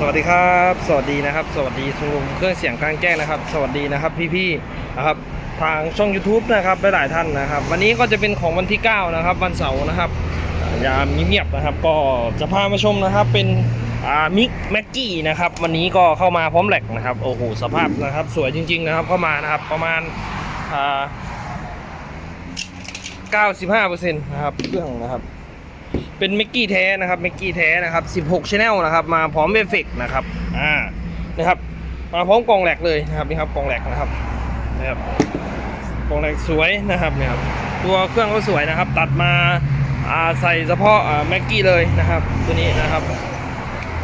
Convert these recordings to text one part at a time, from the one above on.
สวัสดีครับ สวัสดีนะครับ สวัสดีชมรมเครื่องเสียงกลางแจ้งนะครับ สวัสดีนะครับพี่ๆนะครับทางช่อง YouTube นะครับหลายๆท่านนะครับ วันนี้ก็จะเป็นของวันที่ 9 นะครับ วันเสาร์นะครับยามเงียบๆนะครับ ก็จะพามาชมนะครับเป็นมิกแม็กกี้นะครับ วันนี้ก็เข้ามาพร้อมแหลกนะครับโอ้โหสภาพนะครับ สวยจริง ๆ นะครับเข้ามานะครับประมาณอ่า95%นะครับเครื่องนะครับ เป็นเมกกี้แท้นะครับเมกกี้แท้นะครับ16 Channel นะครับ มาพร้อมเอฟเฟกนะครับอ่านะครับมาพร้อมกล่องแหลกเลยนะครับนี่ครับกล่องแหลกนะครับนะครับกล่องแหลกสวยนะครับเนี่ยครับตัวเครื่องก็สวยนะครับ ตัดมาอ่าใส่เฉพาะอ่าแม็กกี้เลยนะครับ ตัวนี้นะครับ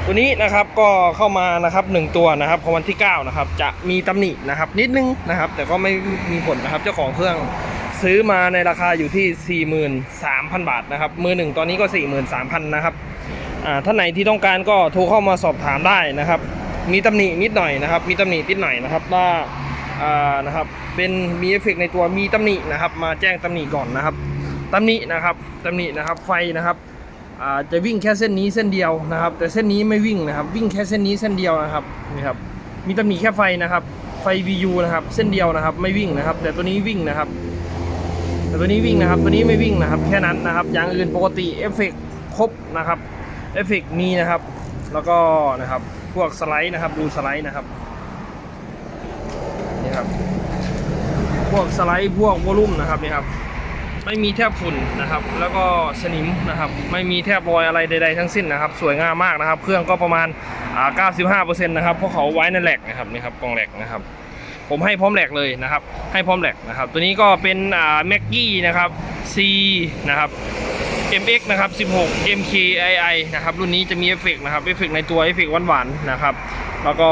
ตัวนี้นะครับก็เข้ามานะครับหนึ่งตัวนะครับของวันที่9นะครับจะมีตำหนินะครับนิดนึงนะครับ แต่ก็ไม่มีผลนะครับเจ้าของเครื่อง ซื้อมาในราคาอยู่ที่ 43,000 บาทนะครับ มือหนึ่งตอนนี้ก็ 43,000 นะครับอ่าท่านไหนที่ต้องการก็โทรเข้ามาสอบถามได้นะครับ มีตำหนินิดหน่อยนะครับ มีตำหนินิดหน่อยนะครับว่าอ่านะครับเป็นมีเอฟเฟกต์ในตัวมีตำหนินะครับ มาแจ้งตำหนิก่อนนะครับตำหนินะครับตำหนินะครับไฟนะครับอ่าจะวิ่งแค่เส้นนี้เส้นเดียวนะครับ แต่เส้นนี้ไม่วิ่งนะครับ วิ่งแค่เส้นนี้เส้นเดียวนะครับนี่ครับมีตำหนิแค่ไฟนะครับไฟ VU นะครับ เส้นเดียวนะครับ ไม่วิ่งนะครับ แต่ตัวนี้วิ่งนะครับ แต่ตัวนี้วิ่งนะครับ ตัวนี้ไม่วิ่งนะครับ แค่นั้นนะครับ อย่างอื่นปกติเอฟเฟกครบนะครับ เอฟเฟกมีนะครับ แล้วก็นะครับ พวกสไลด์นะครับ ดูสไลด์นะครับ นี่ครับ พวกสไลด์พวกวอลลุ่มนะครับนี่ครับ ไม่มีแทบฝุ่นนะครับ แล้วก็สนิมนะครับ ไม่มีแทบรอยอะไรใด ๆ ทั้งสิ้นนะครับ สวยงามมากนะครับ เครื่องก็ประมาณอ่า95%นะครับ เพราะเขาไว้ในแหลกนะครับ นี่ครับกล่องแหลกนะครับ ผมให้พร้อมแหลกเลยนะครับ ให้พร้อมแหลกนะครับ ตัวนี้ก็เป็นอ่าแม็กกี้นะครับ C นะครับ MX นะครับ 16 MKII นะครับ รุ่นนี้จะมีเอฟเฟกต์นะครับ เอฟเฟกต์ในตัว เอฟเฟกต์หวานๆ นะครับ แล้วก็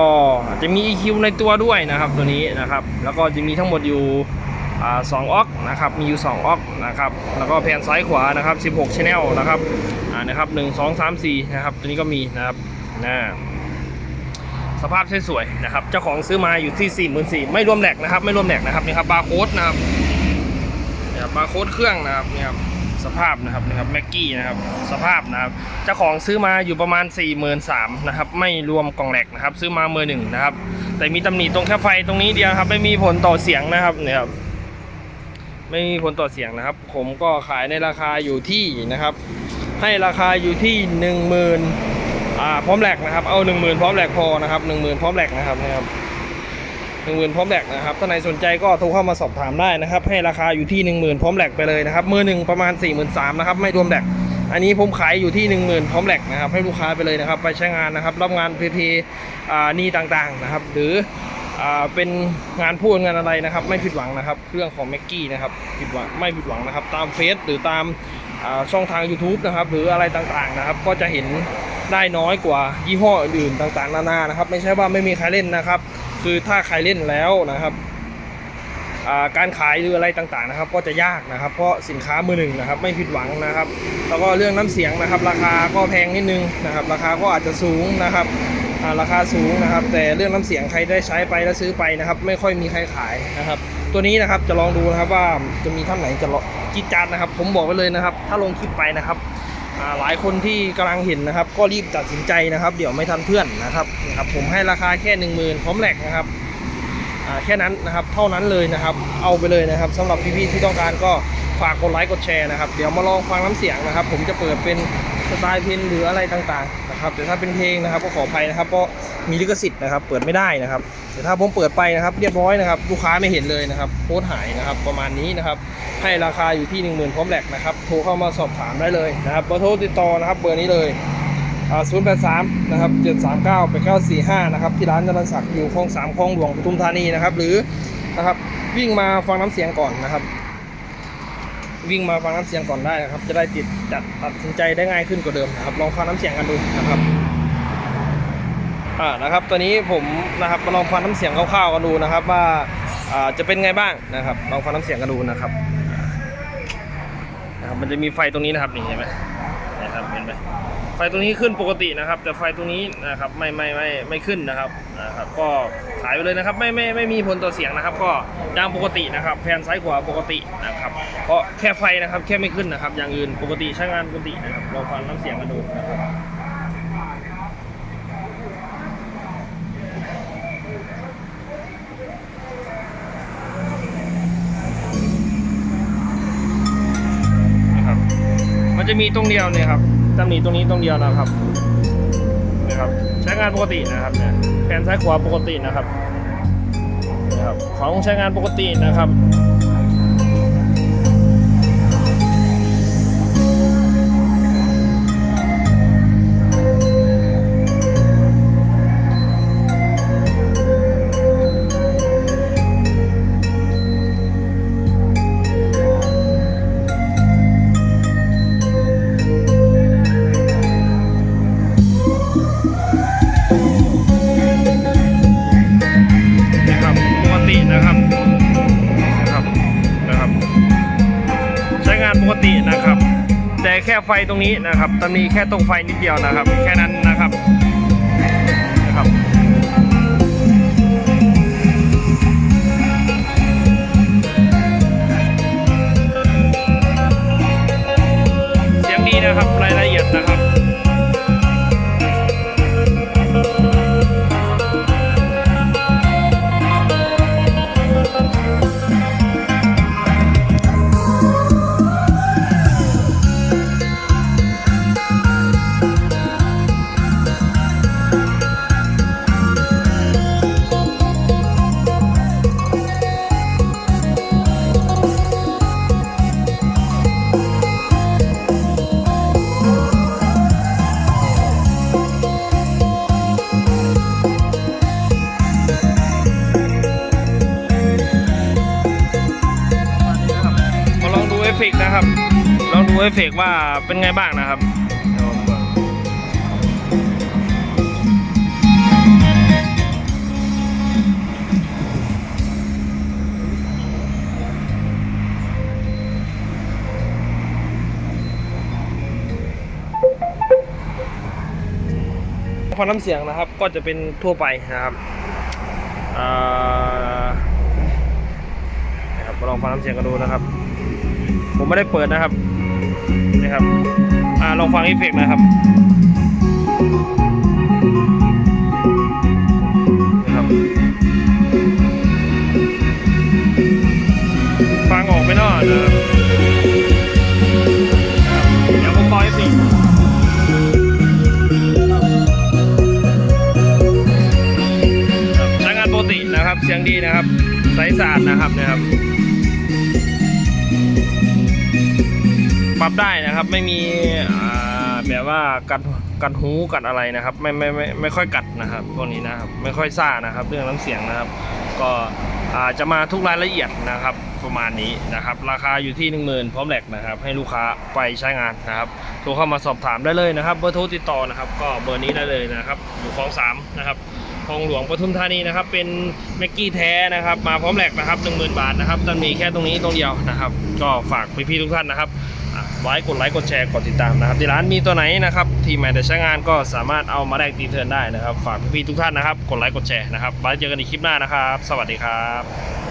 จะมี EQ ในตัวด้วยนะครับ ตัวนี้นะครับ แล้วก็จะมีทั้งหมดอยู่สองออกนะครับ มีอยู่ 2ออกนะครับ แล้วก็แผ่นซ้ายขวานะครับ 16 Channel นะครับ อ่า นะครับ 1 2 3 4 นะครับ ตัวนี้ก็มีนะครับนะ สภาพสวยๆนะครับ เจ้าของซื้อมาอยู่ที่ 44,000ไม่รวมแหลกนะครับ ไม่รวมแหลกนะครับนี่ครับบาร์โค้ดนะครับเนี่ยบาร์โค้ดเครื่องนะครับเนี่ครับสภาพนะครับนะครับแม็กกี้นะครับสภาพนะครับเจ้าของซื้อมาอยู่ประมาณ 4 3 0 0 0นะครับไม่รวมกล่องแหลกนะครับ ซื้อมาเมือหนึ่งนะครับ แต่มีตำหนิตรงแค่ไฟตรงนี้เดียวครับ ไม่มีผลต่อเสียงนะครับเนี่ยครับไม่มีผลต่อเสียงนะครับ ผมก็ขายในราคาอยู่ที่นะครับ ให้ราคาอยู่ที่หนึ่งหมื่น อ่าพร้อมแหลกนะครับ เอาหนึ่งหมื่นพร้อมแหลกพอนะครับหนึ่งหมื่นพร้อมแหลกนะครับนะครับหนึ่งหมื่นพร้อมแหลกนะครับถ้าไหนสนใจก็โทรเข้ามาสอบถามได้นะครับ ให้ราคาอยู่ที่หนึ่งหมื่นพร้อมแหลกไปเลยนะครับมือหนึ่งประมาณ4ี่หมื่นสามนะครับไม่รวมแหลกอันนี้ผมขายอยู่ที่หนึ่งหมื่นพร้อมแหลกนะครับให้ลูกค้าไปเลยนะครับ ไปใช้งานนะครับรับงานพีพีนี่ต่างๆนะครับ หรือเป็นงานพูดงานอะไรนะครับ ไม่ผิดหวังนะครับเครื่องของแม็กกี้นะครับผิดหวังไม่ผิดหวังนะครับ ตามเฟซหรือตามช่องทาง YouTube นะครับหรืออะไรต่างๆนะครับ ก็จะเห็น ได้น้อยกว่ายี่ห้ออื่นๆต่างๆ นานานะครับ ไม่ใช่ว่าไม่มีใครเล่นนะครับ คือถ้าใครเล่นแล้วนะครับการขายหรืออะไรต่างๆนะครับ ก็จะยากนะครับ เพราะสินค้ามือหนึ่งนะครับ ไม่ผิดหวังนะครับ แล้วก็เรื่องน้ำเสียงนะครับ ราคาก็แพงนิดนึงนะครับ ราคาก็อาจจะสูงนะครับราคาสูงนะครับ แต่เรื่องน้ำเสียงใครได้ใช้ไปแล้วซื้อไปนะครับ ไม่ค่อยมีใครขายนะครับ ตัวนี้นะครับจะลองดูนะครับว่าจะมีท่านไหนจะลองจิดจัดนะครับ ผมบอกไว้เลยนะครับ ถ้าลงคลิปไปนะครับ หลายคนที่กำลังเห็นนะครับ ก็รีบตัดสินใจนะครับ เดี๋ยวไม่ทันเพื่อนนะครับนะครับ ผมให้ราคาแค่หนึ่งหมื่นพร้อมแหลกนะครับแค่นั้นนะครับ เท่านั้นเลยนะครับ เอาไปเลยนะครับสำหรับพี่ๆที่ต้องการก็ฝากกดไลค์กดแชร์นะครับ เดี๋ยวมาลองฟังน้ำเสียงนะครับ ผมจะเปิดเป็นสไตล์เพลงหรืออะไรต่างๆนะครับแต่ถ้าเป็นเพลงนะครับก็ขออภัยนะครับเพราะมีลิขสิทธิ์นะครับ เปิดไม่ได้นะครับ แต่ถ้าผมเปิดไปนะครับ เรียบร้อยนะครับ ลูกค้าไม่เห็นเลยนะครับโพสต์หายนะครับ ประมาณนี้นะครับ ให้ราคาอยู่ที่ 1 0,000พร้อมแหลกนะครับ โทรเข้ามาสอบถามได้เลยนะครับเบอร์โทรติดต่อนะครับเบอร์นี้เลยศูนย์แปดสามนะครับเจ็ดสามเก้าแปดเก้าสี่ห้านะครับที่ร้านจรัญศักดิ์อยู่คลองสามคลองหลวงปทุมธานีนะครับ หรือนะครับวิ่งมาฟังน้ำเสียงก่อนนะครับ วิ่งมาฟังน้ำเสียงก่อนได้นะครับ จะได้ติดจัดตัดสินใจได้ง่ายขึ้นกว่าเดิมนะครับ ลองฟังน้ำเสียงกันดูนะครับอ่านะครับตัวนี้ผมนะครับมาลองฟังน้ำเสียงคร่าวๆกันดูนะครับ ว่าอ่าจะเป็นไงบ้างนะครับ ลองฟังน้ำเสียงกันดูนะครับ นะครับมันจะมีไฟตรงนี้นะครับนี่เห็นไหมนะครับเห็นไหมไฟตรงนี้ขึ้นปกตินะครับ แต่ไฟตรงนี้นะครับไม่ไม่ไม่ไม่ขึ้นนะครับนะครับ ก็ขายไปเลยนะครับ ไม่ไม่ไม่มีผลต่อเสียงนะครับ ก็ยางปกตินะครับ แผ่นซ้ายขวาปกตินะครับ เพราะแค่ไฟนะครับแค่ไม่ขึ้นนะครับ อย่างอื่นปกติใช้งานปกตินะครับลองฟังน้ำเสียงกันดูนะครับ จะมีตรงเดียวเนี่ยครับตำหนิตรงนี้ตรงเดียวนะครับนะครับ ใช้งานปกตินะครับเนี่ยแขนซ้ายขวาปกตินะครับนะครับ ของใช้งานปกตินะครับ แต่แค่ไฟตรงนี้นะครับตำหนี้แค่ตรงไฟนิดเดียวนะครับ แค่นั้นนะครับนะครับเสียงดีนะครับรายละเอียดนะครับ เอฟเฟกว่าเป็นไงบ้างนะครับเดี๋ยวผมน้ำเสียงนะครับก็จะเป็นทั่วไปนะครับนะครับมาลองฟังน้ำเสียงกันดูนะครับ ผมไม่ได้เปิดนะครับ นี่ครับอ่าลองฟังเอฟเฟกต์นะครับนะครับ ฟังออกไหมนอนะครับเดี๋ยวผมปล่อยเอฟเฟกต์ครับใช้งานปกตินะครับ เสียงดีนะครับ ใสสะอาดนะครับนะครับ ปรับได้นะครับ ไม่มีแบบว่ากัดกัดหูกัดอะไรนะครับ ไม่ไม่ไม่ไม่ค่อยกัดนะครับพวกนี้นะครับ ไม่ค่อยซ่านะครับ เรื่องน้ำเสียงนะครับ ก็จะมาทุกรายละเอียดนะครับ ประมาณนี้นะครับ ราคาอยู่ที่ 1 0,000 พร้อมแหลกนะครับ ให้ลูกค้าไปใช้งานนะครับโทรเข้ามาสอบถามได้เลยนะครับ เบอร์โทรติดต่อนะครับ ก็เบอร์นี้ได้เลยนะครับ อยู่คลองสามนะครับคลองหลวงปทุมธานีนะครับ เป็นแม็กกี้แท้นะครับ มาพร้อมแหลกนะครับ 10,000 บาทนะครับตอนมีแค่ตรงนี้ตรงเดียวนะครับ ก็ฝากพี่ๆทุกท่านนะครับ ไว้กดไลค์กดแชร์กดติดตามนะครับที่ร้านมีตัวไหนนะครับที่ไม่ได้ใช้งานก็สามารถเอามาแลกตีเทิร์นได้นะครับ ฝากพี่ๆทุกท่านนะครับ กดไลค์กดแชร์นะครับไว้เจอกันอีกคลิปหน้านะครับ สวัสดีครับ